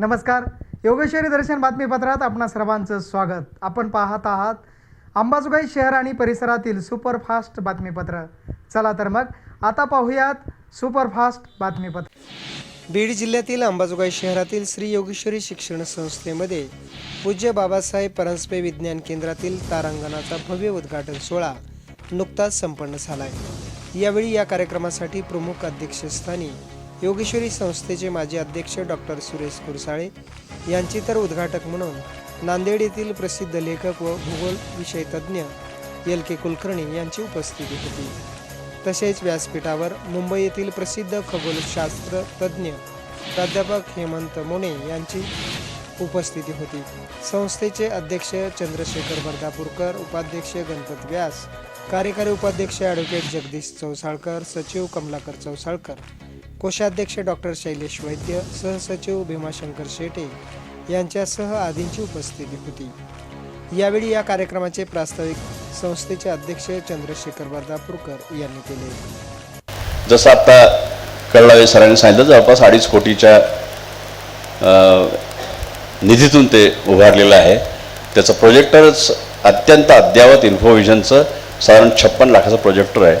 नमस्कार. योगेश्वरी दर्शन बातमीपत्रात आपणा सर्वांचं स्वागत. आपण पाहत आहात अंबाजोगाई शहर आणि परिसरातील सुपरफास्ट बातमीपत्र. चला तर मग आता पाहूयात सुपरफास्ट बातमीपत्र. बीड जिल्ह्यातील अंबाजोगाई शहरातील श्री योगेश्वरी शिक्षण संस्थेमध्ये पूज्य बाबासाहेब परांजपे विज्ञान केंद्रातील तारांगणाचा भव्य उद्घाटन सोहळा नुकताच संपन्न झाला आहे यावेळी या कार्यक्रमासाठी प्रमुख अध्यक्षस्थानी योगेश्वरी संस्थेचे माजी अध्यक्ष डॉक्टर सुरेश कुरसाळे यांची तर उद्घाटक म्हणून नांदेड येथील प्रसिद्ध लेखक व भूगोल विषय तज्ज्ञ एल के कुलकर्णी यांची उपस्थिती होती. तसेच व्यासपीठावर मुंबई येथील प्रसिद्ध खगोलशास्त्र तज्ज्ञ प्राध्यापक हेमंत मोने यांची उपस्थिती होती. संस्थेचे अध्यक्ष चंद्रशेखर वर्धापूरकर उपाध्यक्ष गणपत व्यास कार्यकारी उपाध्यक्ष ॲडव्होकेट जगदीश चौसाळकर सचिव कमलाकर चौसाळकर कोषाध्यक्ष डॉक्टर शैलेश वैद्य सहसचिव भीमाशंकर शेटे यांच्यासह आदींची उपस्थिती होती. यावेळी या कार्यक्रमाचे प्रास्ताविक संस्थेचे अध्यक्ष चंद्रशेखर वर्धापूरकर यांनी केले. जसं आता कळलावे सरांनी सांगितलं जवळपास अडीच कोटीच्या निधीतून ते उभारलेलं आहे. त्याचं प्रोजेक्टरच अत्यंत अद्ययावत इन्फोविजनचं साधारण छप्पन लाखाचं प्रोजेक्टर आहे.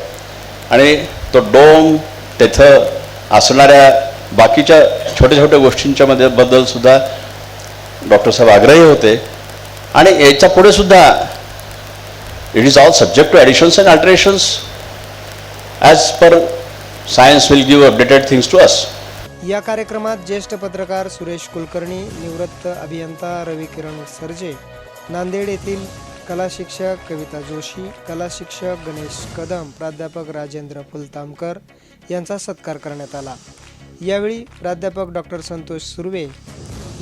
आणि तो डोम तेथं असणाऱ्या बाकीच्या छोट्या छोट्या गोष्टींच्या मध्ये बद्दल सुद्धा डॉक्टर साहेब आग्रही होते. आणि याच्यापुढे सुद्धा it is all subject to additions and alterations as per science will give updated things to us या कार्यक्रमात ज्येष्ठ पत्रकार सुरेश कुलकर्णी निवृत्त अभियंता रवी किरण सरजे नांदेड येथील कला शिक्षक कविता जोशी कला शिक्षक गणेश कदम प्राध्यापक राजेंद्र फुलतामकर यांचा सत्कार करण्यात आला. यावेळी प्राध्यापक डॉक्टर संतोष सुर्वे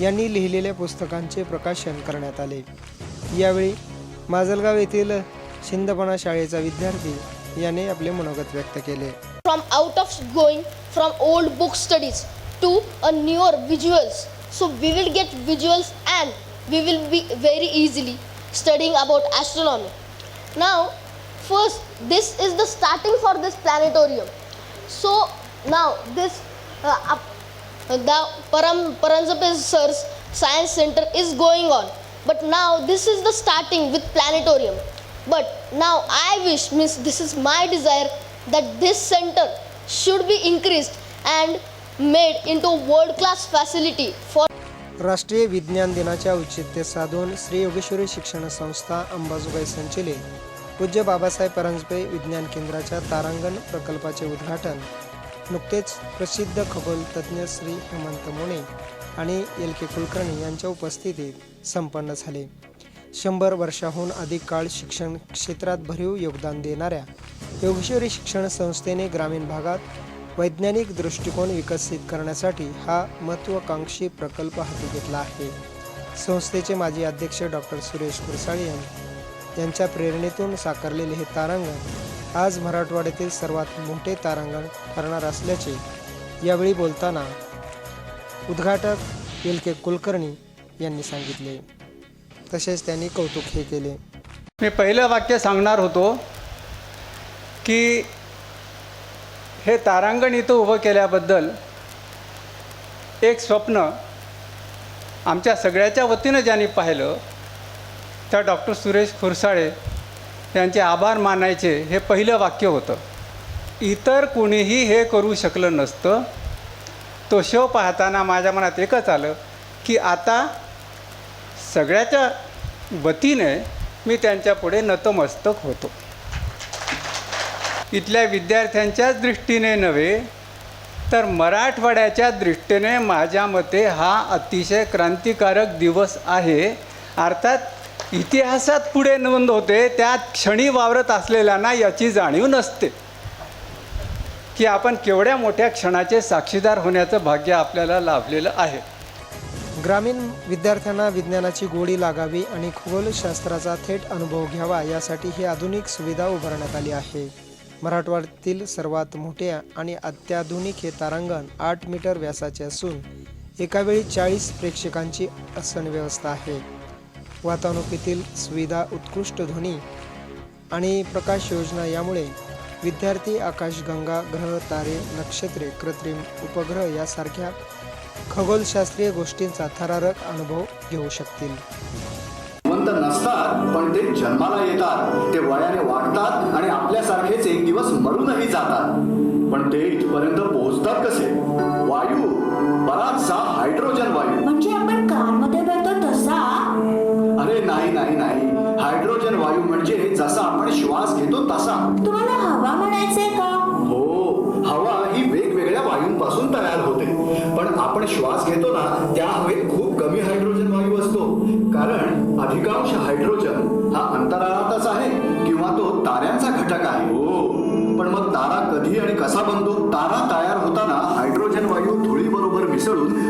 यांनी लिहिलेल्या पुस्तकांचे प्रकाशन करण्यात आले. यावेळी माजलगाव येथील शिंदपणा शाळेचा विद्यार्थी याने आपले मनोगत व्यक्त केले. From out of going from old book studies to a newer visuals so we will get visuals and we will be very easily studying about astronomy now first this is the starting for this planetarium so now this the Param Paranjpe sir's science centre is going on but now this is the starting with planetarium but now I wish means this is my desire that this centre should be increase and made into world class facility for राष्ट्रीय विज्ञान दिनाच्या औचित्य साधून श्री योगेश्वरी शिक्षण संस्था अंबाजोबाई संचलित. पूज्य बाबासाहेब परांजपे विज्ञान केंद्राच्या तारांगण प्रकल्पाचे उद्घाटन. नुकतेच प्रसिद्ध खगोलतज्ज्ञ श्री हेमंत मोणे आणि एल के कुलकर्णी यांच्या उपस्थितीत संपन्न झाले. शंभर वर्षाहून अधिक काळ शिक्षण क्षेत्रात भरीव योगदान देणाऱ्या योगेश्वरी शिक्षण संस्थेने ग्रामीण भागात वैज्ञानिक दृष्टिकोन विकसित करण्यासाठी हा महत्त्वाकांक्षी प्रकल्प हाती घेतला आहे. संस्थेचे माजी अध्यक्ष डॉक्टर सुरेश कुरसाळी यांनी यांच्या प्रेरणेतून साकारलेले हे तारांगण आज मराठवाड्यातील सर्वात मोठे तारांगण ठरणार असल्याचे यावेळी बोलताना उद्घाटक एल के कुलकर्णी यांनी सांगितले. तसेच त्यांनी कौतुक हे केले. मी पहिलं वाक्य सांगणार होतो की हे तारांगण इथं उभं केल्याबद्दल एक स्वप्न आमच्या सगळ्याच्या वतीनं ज्यांनी पाहिलं त्या डॉक्टर सुरेश खुरसाळे यांचे आभार मानायचे हे पहिलं वाक्य होतं. इतर कुणीही हे करू शकलं नसतं. तो शो पाहताना माझ्या मनात एकच आलं की आता सगळ्याच्या वतीने मी त्यांच्यापुढे नतमस्तक होतो. इथल्या विद्यार्थ्यांच्याच दृष्टीने नव्हे तर मराठवाड्याच्या दृष्टीने माझ्या मते हा अतिशय क्रांतिकारक दिवस आहे. अर्थात इतिहासात पुढे नोंद होते त्यात क्षणी वावरत असलेल्यांना याची जाणीव नसते. की आपण केवढ्या मोठ्या क्षणाचे साक्षीदार होण्याचं भाग्य आपल्याला लाभलेलं आहे. ग्रामीण विद्यार्थ्यांना विज्ञानाची गोडी लागावी आणि खगोलशास्त्राचा थेट अनुभव घ्यावा यासाठी ही आधुनिक सुविधा उभारण्यात आली आहे. मराठवाड्यातील सर्वात मोठे आणि अत्याधुनिक हे तारांगण आठ मीटर व्यासाचे असून एकावेळी चाळीस प्रेक्षकांची आसन व्यवस्था आहे. वातावरणातील सुविधा उत्कृष्ट ध्वनी आणि प्रकाश योजना यामुळे विद्यार्थी आकाशगंगा ग्रह तारे नक्षत्रे कृत्रिम उपग्रह यासारख्या खगोलशास्त्रीय गोष्टींचा थरारक अनुभव घेऊ शकतील. नसतात पण ते जन्माला येतात. ते वयाने वाढतात आणि आपल्यासारखेच एक दिवस मरूनही जातात. पण ते इथपर्यंत पोहोचतात कसे? वायू. बराचसा हायड्रोजन वायू. नाही नाही नाही. हायड्रोजन वायू म्हणजे जसा आपण श्वास घेतो तसा. तुम्हाला हवा म्हणायचंय का? हो हवा ही वेगवेगळ्या वायूंपासून तयार होते. पण आपण श्वास घेतो ना त्या हवेत खूप कमी हायड्रोजन वायू असतो. कारण अधिकांश हायड्रोजन हा अंतराळातच आहे किंवा तो ताऱ्यांचा घटक आहे. हो पण मग तारा कधी आणि कसा बनतो? तारा तयार होताना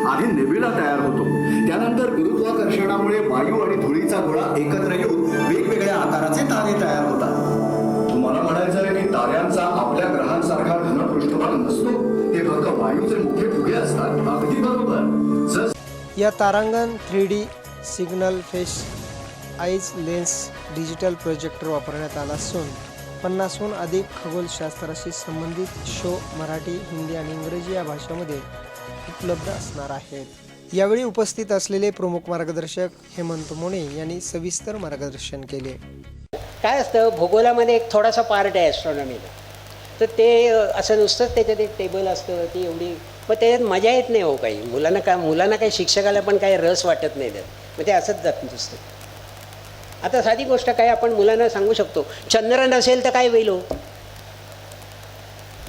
आधी नेबिला तयार होतो. त्यानंतर गुरुत्वाकर्षणामुळे वायू आणि धुळीचा गोळा एकत्र येऊन वेगवेगळ्या आकाराचे तारे तयार होतात. तुम्हाला म्हणायचं आहे की ताऱ्यांचा आपल्या ग्रहांसारखा घन पृष्ठभाग नसतो ते फक्त वायूचे मुख्य फुगे असतात. अगदी बरोबर. या तारांगण three D single fish eyes lens digital projector वापरण्यात आला असून पन्नासहून अधिक खगोलशास्त्राशी संबंधित शो मराठी हिंदी आणि इंग्रजी या भाषेमध्ये उपलब्ध असणार आहेत. यावेळी उपस्थित असलेले प्रमुख मार्गदर्शक हेमंत मोणे यांनी सविस्तर मार्गदर्शन केले. काय असतं? भूगोलामध्ये एक थोडासा पार्ट आहे ॲस्ट्रॉनॉमीला तर ते असं नुसतंच त्याच्यात एक टेबल असतं ती एवढी मग त्याच्यात मजा येत नाही हो काही. मुलांना काय मुलांना काही शिक्षकाला पण काही रस वाटत नाही त्यात. मग ते असंच जात नुसतं. आता साधी गोष्ट काय आपण मुलांना सांगू शकतो. चंद्र नसेल तर काय होईल हो?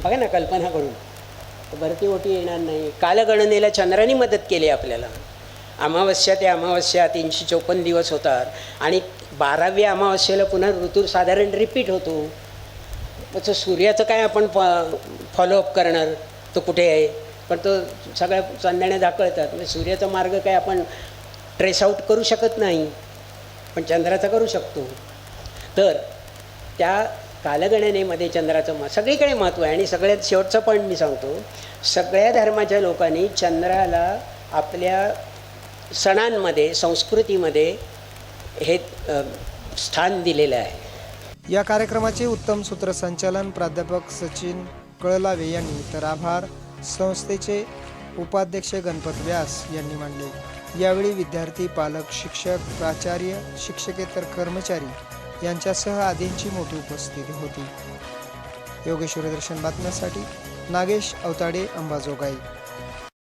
बघा ना कल्पना करून. भरती ओटी येणार नाही. कालगणनेला चंद्राने मदत केली आपल्याला. अमावस्या ते अमावस्या तीनशे चोपन्न दिवस होतात. आणि बाराव्या अमावस्येला पुन्हा ऋतू साधारण रिपीट होतो. मग सूर्याचं काय आपण फॉलोअप करणार? तो कुठे आहे? पण तो सगळ्या चांदण्या दाखवतात. म्हणजे सूर्याचा मार्ग काय आपण ट्रेस आऊट करू शकत नाही. पण चंद्राचा करू शकतो. तर त्या कालगणनेमध्ये चंद्राचं म सगळीकडे महत्त्व आहे. आणि सगळ्यात शेवटचं पॉईंट मी सांगतो सगळ्या धर्माच्या लोकांनी चंद्राला आपल्या सणांमध्ये संस्कृतीमध्ये हे स्थान दिलेलं आहे. या कार्यक्रमाचे उत्तम सूत्रसंचालन प्राध्यापक सचिन कळलावे यांनी. तर आभार. संस्थेचे उपाध्यक्ष गणपत व्यास यांनी मानले. यावेळी विद्यार्थी पालक शिक्षक प्राचार्य शिक्षकेतर कर्मचारी यांच्यासह आदींची मोठी उपस्थिती होती. योगेश्वरी दर्शन बातम्यासाठी नागेश अवताडे अंबाजोगाई.